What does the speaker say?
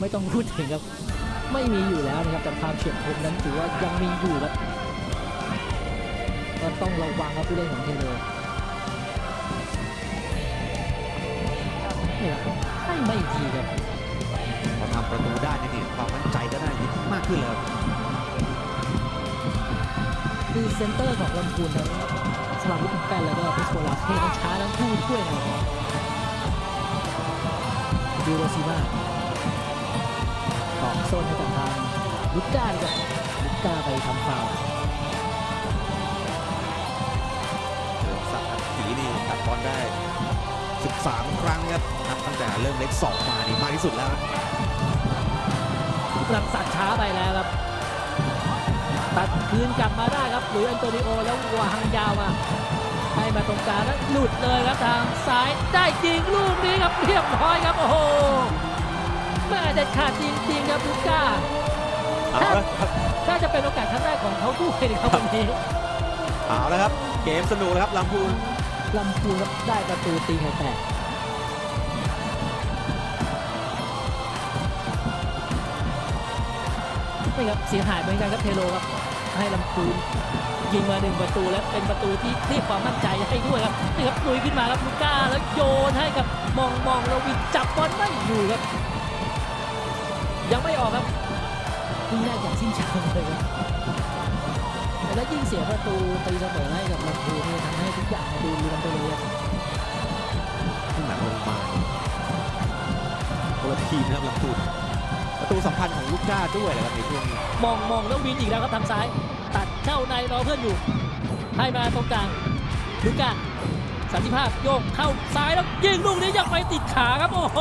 ไม่ต้องพูดถึงครับ ไม่มีอยู่แล้วนะครับแต่ความเฉียบคมนั้นถือว่ายังมีอยู่ครับก็ต้องระวังครับผู้เล่นของเทโรนี่ครับให้ไม่ทีครับพอทำประตูได้นี่ความมั่นใจก็ได้มากขึ้นเลยครับคือเซนเตอร์ของลำพูนนั้นสลับลูกแป้นแล้วก็พิสโกลาเททั้งช้าทั้งคู่ด้วยนะครับดิโรซิมา ต่อโซนให้กับทางลุกก้าครับลุกก้าไปทำฟาวล์เดินสักดิ์ถีนี่ตัดบอลได้ 13 ครั้งครับนับตั้งแต่เริ่มเล็กสองมานี่มากที่สุดแล้วนะรังสัตว์ช้าไปแล้วครับ ตัดคืนกลับมาได้ครับหลุยส์อันโตนิโอแล้ววางยาวมาให้มาตรงกลางแล้วหลุดเลยครับทางซ้ายได้จริงลูกนี้ครับเรียบร้อยครับโอ้โห แม่เด็ดขาดจริงๆครับลูก้าเอาละครับน่าจะเป็นโอกาสครั้งแรกของเขาด้วยนะครับวันนี้เอาแล้วครับ เกมสนุกแล้วครับลำพูนลำพูนครับได้ประตูตีไข่แตกนี่ครับเสียหายเหมือนกันครับเทโลครับ ให้ลำพูนยิงมาหนึ่งประตูและเป็นประตูที่เรียกความมั่นใจให้ด้วยครับนี่ครับลุยขึ้นมาครับลูก้าแล้วโยนให้กับมองมองแล้ววินจับบอลไม่อยู่ครับ ยังไม่ออกครับยิงได้อย่างสิ้นเชิงเลยครับแต่แล้วยิ่งเสียประตูตีเสมอให้กับลำพูนเนี่ยทำให้ทุกอย่างดูรวมไปเลยครับขึ้นหนักลงมาคนละทีมนะครับลำพูนประตูสำคัญของลูกก้าด้วยแหละครับในช่วงนี้มองมองแล้ววินอีกแล้วครับทางซ้าย ตัดเข้าในรอเพื่อนอยู่ ให้มาตรงกลางลูก้าสันติภาพโยกเข้าซ้ายแล้วยิงลูกนี้ยังไปติดขาครับโอ้โห